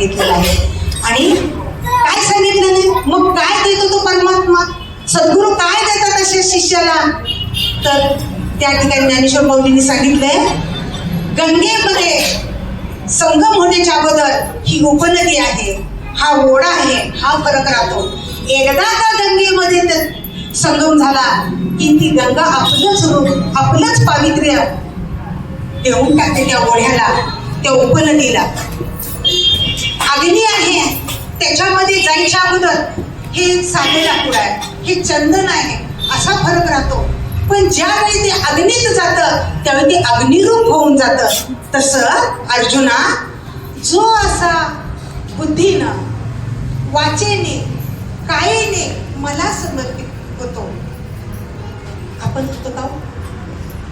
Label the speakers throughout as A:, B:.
A: सांगितलेलं आहे. आणि काय सांगितलं नाही? मग काय देतो तो परमात्मा? सद्गुरू काय देतात अशा शिष्याला? तर त्या ठिकाणी ज्ञानेश्वर माऊलींनी सांगितलंय गंगेमध्ये संगम होण्याच्या अगोदर ही उपनदी आहे हा ओढा आहे हा फरक राहतो. एकदा का गंगेमध्ये संगम झाला की ती गंगा आपलंच रूप आपलंच पावित्र्य देऊन टाकते त्या ओढ्याला त्या उपनदीला. अग्नी आहे. त्याच्यामध्ये जायच्या अगोदर हे साधे लाकूड आहे हे चंदन आहे असा फरक राहतो. पण ज्यावेळी ते अग्नीत जातं त्यावेळी ते अग्निरूप होऊन जातं. तसं अर्जुना जो असा बुद्धीनं वाचेने कायेने मला समर्पित होतो. आपण होतो का हो?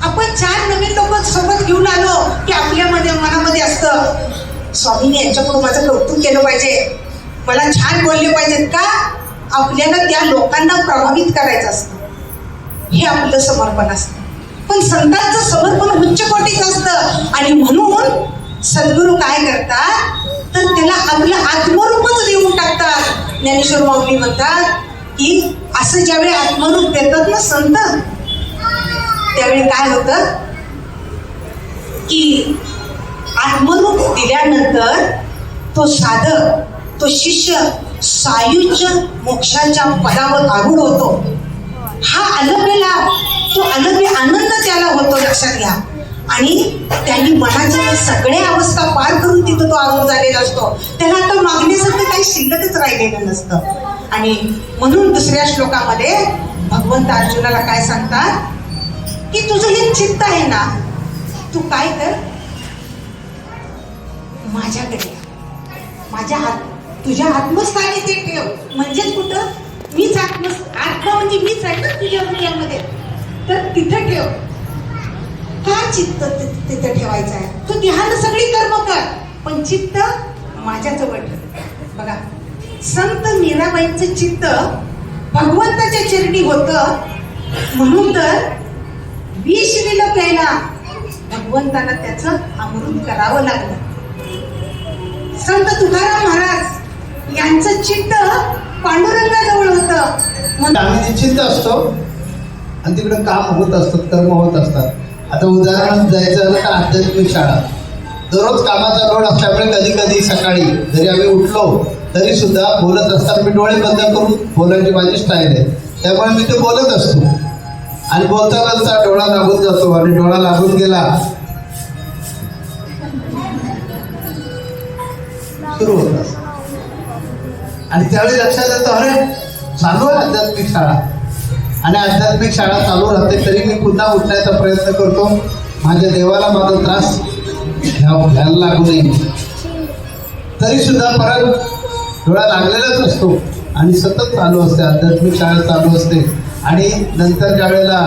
A: आपण चार नवीन लोक सोबत घेऊन आलो की आपल्यामध्ये मनामध्ये असतं स्वामीने यांच्याकडून माझं कौतुक केलं पाहिजे. मला छान बोलले पाहिजेत का? आपल्याला त्या लोकांना प्रभावित करायचं असतं. हे आपलं समर्पण असतं. पण संतांचं समर्पण उच्च कोटीचं असतं. आणि म्हणून सद्गुरू काय करतात? तर त्याला आपलं आत्मरूपच देऊन टाकतात. ज्ञानेश्वर माऊली म्हणतात की असं ज्यावेळी आत्मरूप देतात ना संत त्यावेळी काय होतं? की आत्मरूप दिल्यानंतर तो साधक तो शिष्य सायुज्य मोक्षाच्या पदावर आरूढ होतो. हा अलभ्यला तो अलभ्य आनंद त्याला होतो लक्षात घ्या. आणि त्यांनी मनाच्या सगळ्या अवस्था पार करून तिथं तो आरूढ झालेला असतो. त्याला आता मागण्यासारखं काही शिल्लकच राहिलेलं नसतं. आणि म्हणून दुसऱ्या श्लोकामध्ये भगवंत अर्जुनाला काय सांगतात? की तुझं हे चित्त आहे ना तू काय कर? माझ्याकडे माझ्या आत तुझ्या आत्मस्थानी ते ठेव. म्हणजेच कुठं? मीच आत्म आत्मा म्हणजे मीच आहे ना तुझ्या हृदयामध्ये? तर तिथं ठेव. का चित्त तिथं ठेवायचं आहे. तू ध्यान सगळी कर्म कर पण चित्त माझ्याजवळ ठेव. बघा संत मीराबाईंचं चित्त भगवंताच्या चरणी होतं. म्हणून तर विष दिलं प्यायला. भगवंताला त्याचं अमृत करावं लागलं. संत तुकाराम महाराज यांचं चित्त पांडुरंगाजवळ होत.
B: आम्ही निश्चिंत असतो आणि तिकडे काम होत असतात कर्म होत असतात. आता उदाहरण जायचं झालं तर आध्यात्मिक शाळा. दररोज कामाचा लोड असल्यामुळे कधी कधी सकाळी जरी आम्ही उठलो तरी सुद्धा बोलत असताना मी डोळे बंद करून बोलायची माझी स्टाईल आहे. त्यामुळे मी ते बोलत असतो. आणि बोलता डोळा लागून जातो आणि डोळा लागून गेला सुरू होतात आणि त्यावेळी लक्षात येतं अरे चालू आहे आध्यात्मिक शाळा. आणि आध्यात्मिक शाळा चालू राहते तरी मी पुन्हा उठण्याचा प्रयत्न करतो. माझ्या देवाला माझा त्रास घ्यायला लागू नये. तरी सुद्धा परत डोळा लागलेलाच असतो आणि सतत चालू असते आध्यात्मिक शाळा चालू असते. आणि नंतर ज्या वेळेला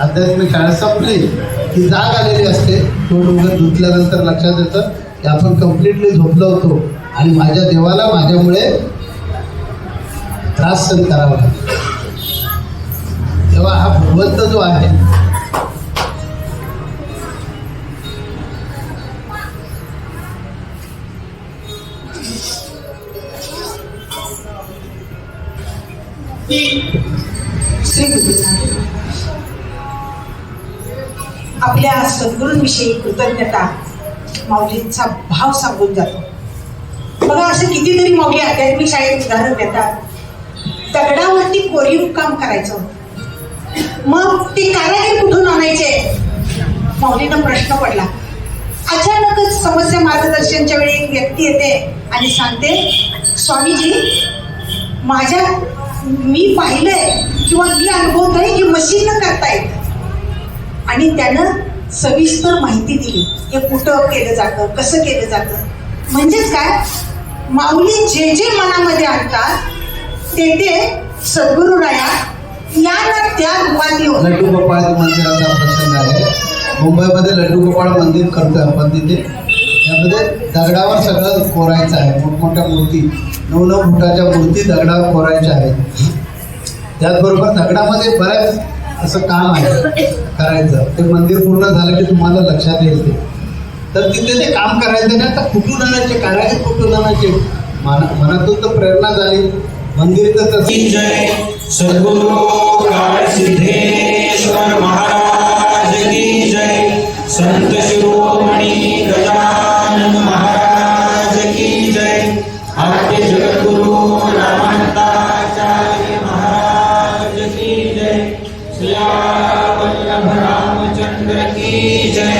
B: आध्यात्मिक शाळा संपली की जाग आलेली असते तो डोंगर धुतल्यानंतर लक्षात येतं की आपण कम्प्लिटली झोपलो होतो. आणि माझ्या देवाला माझ्यामुळे त्रास सहन करावा लागतो तेव्हा हा भगवंत जो आहे
A: आपल्या सद्गुरूंविषयी कृतज्ञता माऊलींचा भाव सांगून जातो. बघा असं कितीतरी माऊली आध्यात्मिक शाळेत उदाहरण देतात. दगडावरती कोरीव काम करायचं मग ते कारागीर कुठून आणायचे? माऊलींना प्रश्न पडला. अचानकच समस्या मार्गदर्शनच्या वेळी एक व्यक्ती येते आणि सांगते स्वामीजी माझ्या मी पाहिलंय किंवा मी अनुभवतोय की मशीन करता येत. आणि त्यानं सविस्तर माहिती दिली. हे कुठं केलं जातं कसं केलं जातं? म्हणजेच काय? माऊली जे जे मनामध्ये आणतात ते ते सद्गुरुराया राया ना त्या रूपात येऊन
B: लड्डू गोपाळ मंदिराचा प्रसंग आहे. मुंबईमध्ये लड्डू गोपाळ मंदिर करतो आपण तिथे. त्यामध्ये दगडावर सगळं कोरायचं आहे. मोठमोठ्या मूर्ती नऊ नऊ फुटाच्या मूर्ती दगडावर कोरायच्या आहेत. त्याचबरोबर दगडामध्ये बऱ्याच असं काम आहे करायचं? ते मंदिर पूर्ण झालं की तुम्हाला लक्षात येईल ते. तर तिथे ते काम करायचं नाही तर कुठून आणायचे? करायचे कुठून आणायचे? मनातून तर प्रेरणा झाली. मंदिर तर
C: तशी जय सद्गुरु सिद्धेश्वर महाराज की जय. संत शिरोमणी गजानन महाराज की जय. He